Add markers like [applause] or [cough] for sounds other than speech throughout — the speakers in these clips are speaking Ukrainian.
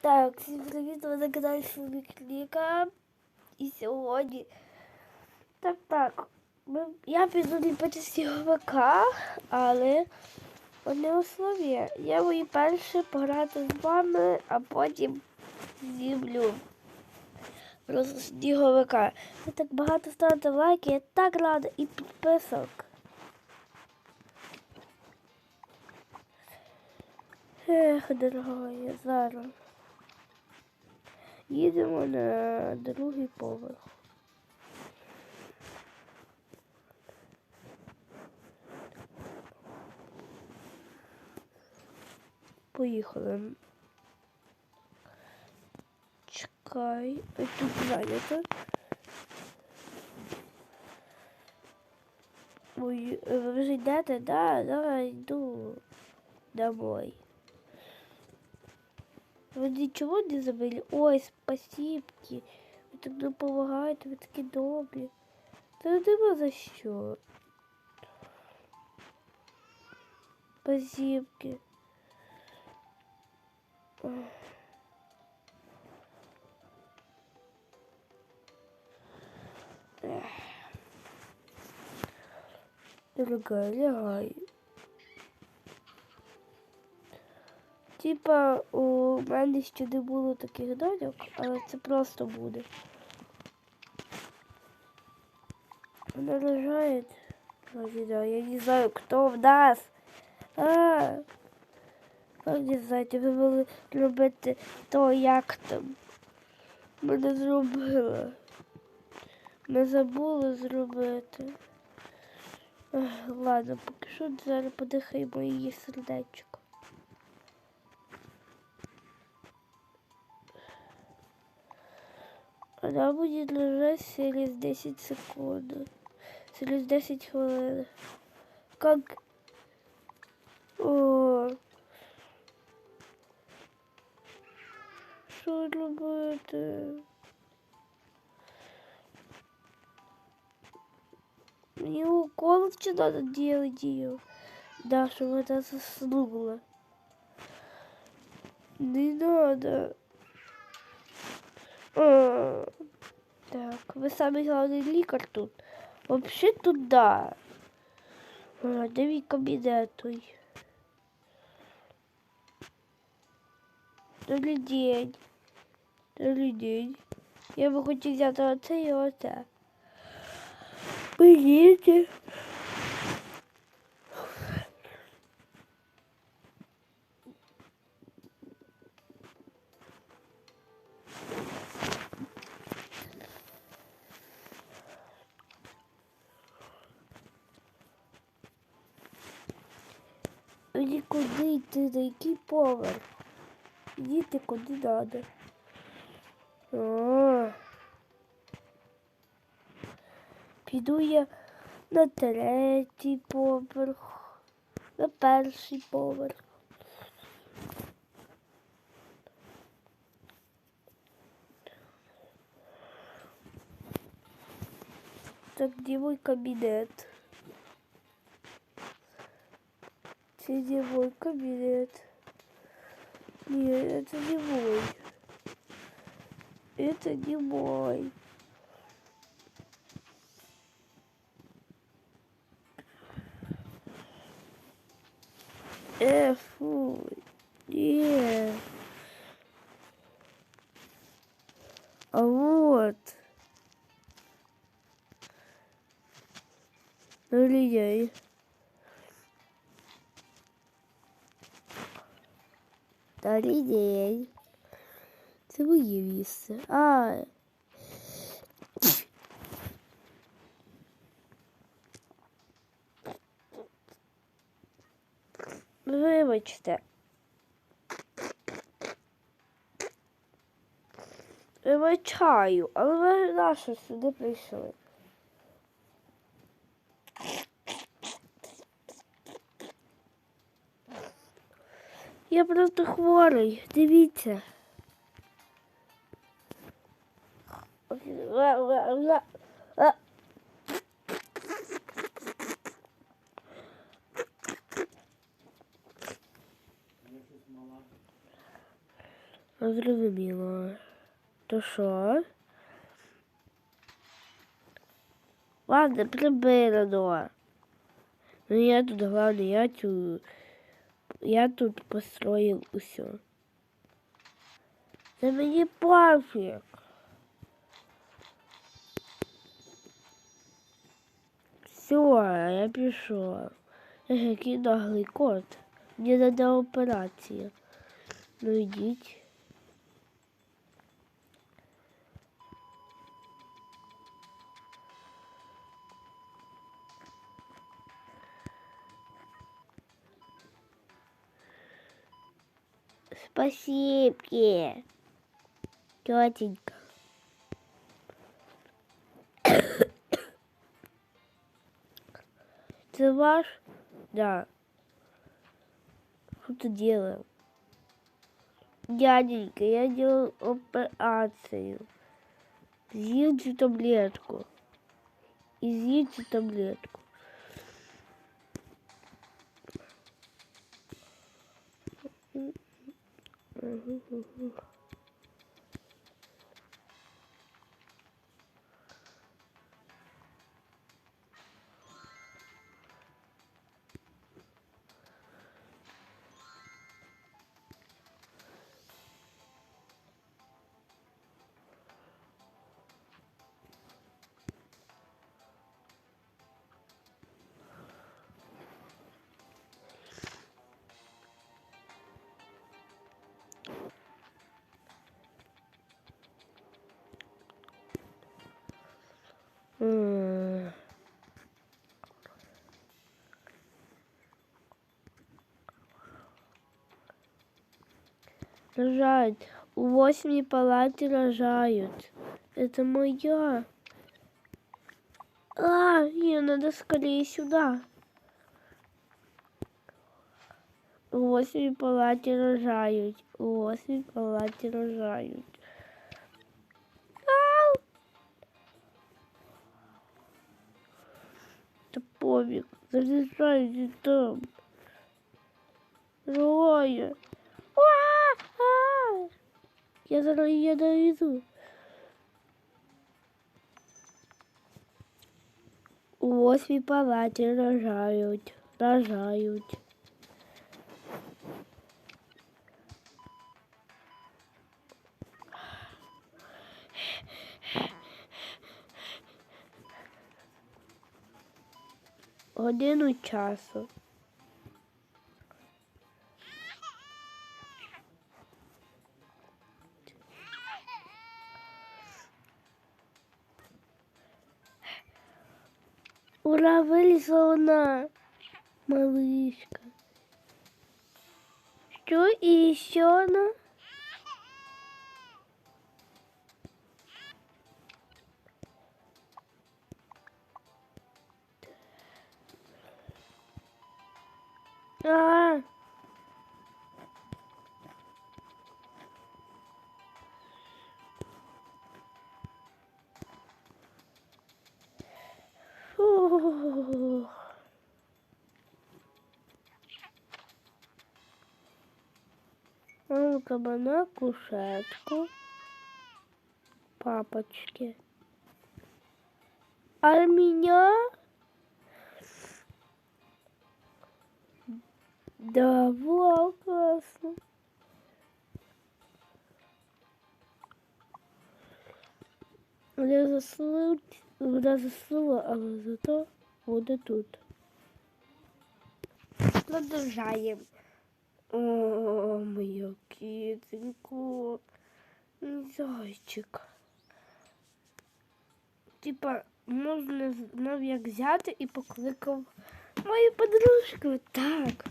Так, всім привіт, ви на каналі Фумікліка. І сьогодні. Так, так. Ми... Я піду ліпити сніговика, але одне условие. Я мої перше пограти з вами, а потім зімлю. Просто сніговика. Ви так багато ставите лайки, я так рада і підписок. Ех, дорогая, зараз. Їдемо на другий поверх. Поїхали. Чекай, ой, тут зайнято. Ой, ви вже йдете? Да, давай йду домой. Ви нічого не забили? Ой, спасибки. Ви так допомагаєте, ви такі добрі. Та нема за що. Спасибки. Дорогая, лягай. Типа у мене ще не було таких доньок, але це просто буде. Вона рожає. Я не знаю, хто в нас. А, как не знаєте, ви могли робити то, як там. Ми не зробили. Ми забули зробити. Ладно, поки що зараз подихаємо її сердечко. Вона буде лежати через 10 секунд. Через 10 хвилин. Как... О. Що робити? Мені укол чи надо делать ее? Да, чтобы это заснула. Не надо. А, Так, ви самий головний лікар тут. Вообще тут да. Де мій кабінет той? Добрий день. Добрий день. Я би хотів взяти оце і оце. Поїдьте. Який поверх? Йдіть куди. А. Піду я на третій поверх, на перший поверх. Так, где мой мой кабинет? Нет, это не мой. Это не мой. Э, фу. Добрий день. Це моє місце. А. Вибачте. Вибачаю, але ви нащо сюди прийшли? Я просто хворий, дивіться. А. Зрозуміло. То що? Ладно, прибирано. Ну я тут главное, я тю... Я тут построил все. Це мені пофіг. Все, я. Ех, який наглий кот. Мені треба операція. Ну йдіть. Спасибо, тетенька. [coughs] Ты ваш? Да. Что ты делал? Дяденька, я делал операцию. Съедьте таблетку. И съедьте таблетку. М. Рожают. У восьми палате рожают. Это моя. А, мне надо скорее сюда. У восьми палате рожают. У восьми палате рожают. Пофиг. Залезайте там. Роя. А-а-а! Я зараз її доведу. У восьмій рожають. Рожають. Годину часу. Ура, вылезла она, малышка. Что и еще она? Ну-ка, на кушетку. Папочки. А меня? Да, было классно. Я заснула, вона заснула, але зато буде тут. Продовжаємо. О, моя кітенько. Зайчик. Типа, можна знав, як взяти і покликав мою подружку. Так.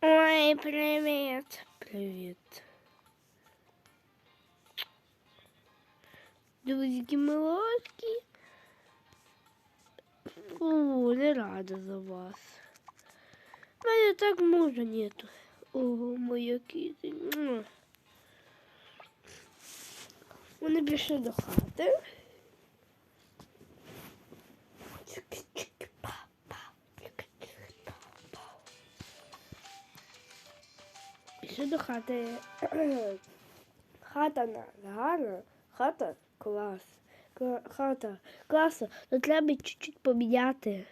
Ой, привіт. Привіт. Друзики молодкі. Фу, не рада за вас. У мене так мужа нету. О, моя кіти. Вони пішли до хати. Пішли до хати. [clears throat] Хата на гарна, хата клас. Хата класно, але треба чуть-чуть поміняти.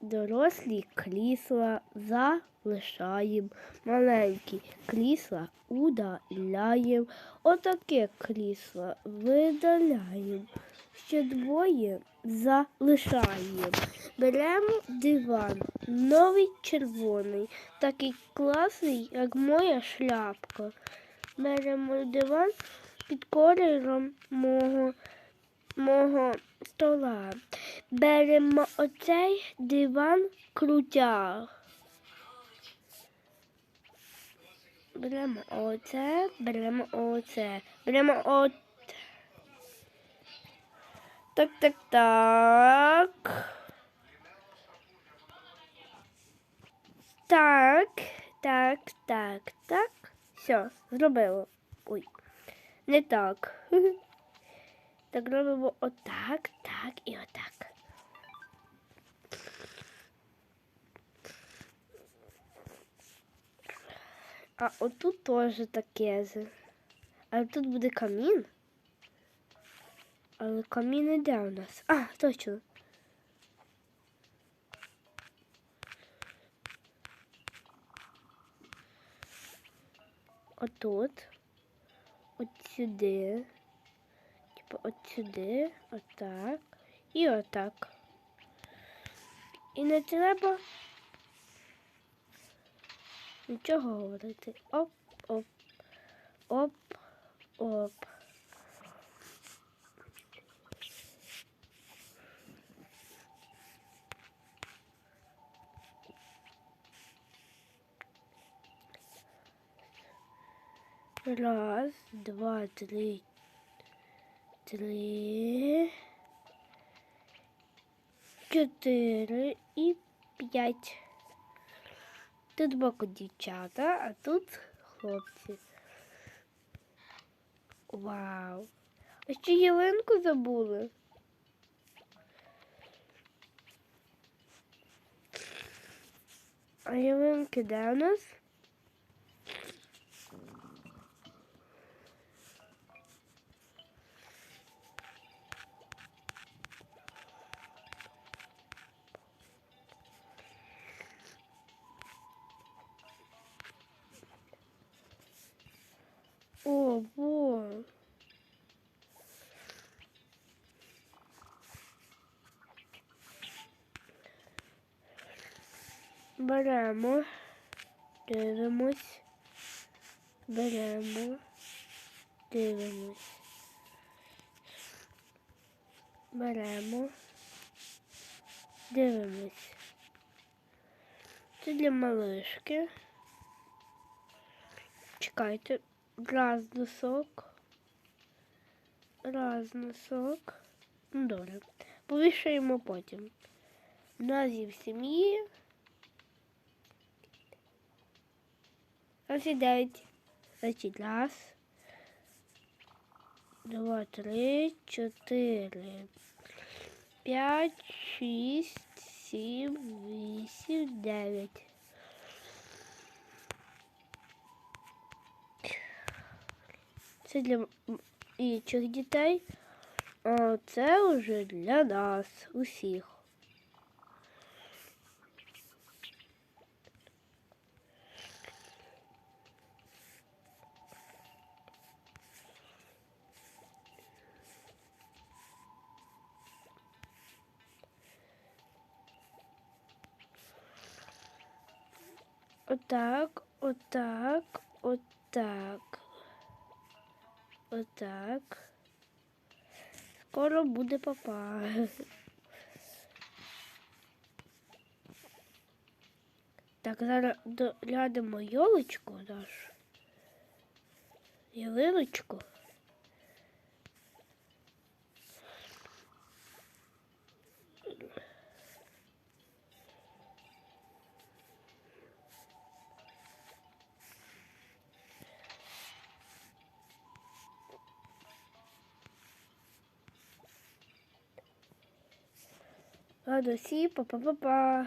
Дорослі крісла залишаємо, маленькі крісла удаляємо, отаке крісло видаляємо. Ще двоє залишаємо. Беремо диван, новий червоний, такий класний, як моя шляпка. Беремо диван під кольором мого, мого стола. Беремо оцей диван крутяг. Беремо оце, беремо оце, беремо от. Так, так, так. Так, так, так, так. Все, зробило. Ой, не так. [laughs] Так робимо отак, так і отак. А отут теж таке. Але тут буде камін. Але камін іде у нас. А, точно. Отут. От сюди. Типу от отак. І отак. І не треба нічого говорити. Оп, оп, Раз, два, три, три, чотири і п'ять. Тут боку дівчата, а тут хлопці. Вау! А ще ялинку забули. А ялинки де у нас? Во. Беремо, дивимось, беремо, дивимось. Беремо, дивимось. Це для малишки. Чекайте. Раз носок. Раз носок. Ну, добре. Повішаємо потім. Назі в сім'ї. Ось і дев'ять. Значить, раз. Два, три, чотири. П'ять, шість, сім, вісім, дев'ять. Це для м- інших дітей, а це вже для нас, усіх. Отак, отак, отак. Отак. Скоро буде папа. Так, зараз доглянемо йолочку нашу. Ялиночку. Ладно, всі, па-па-па-па.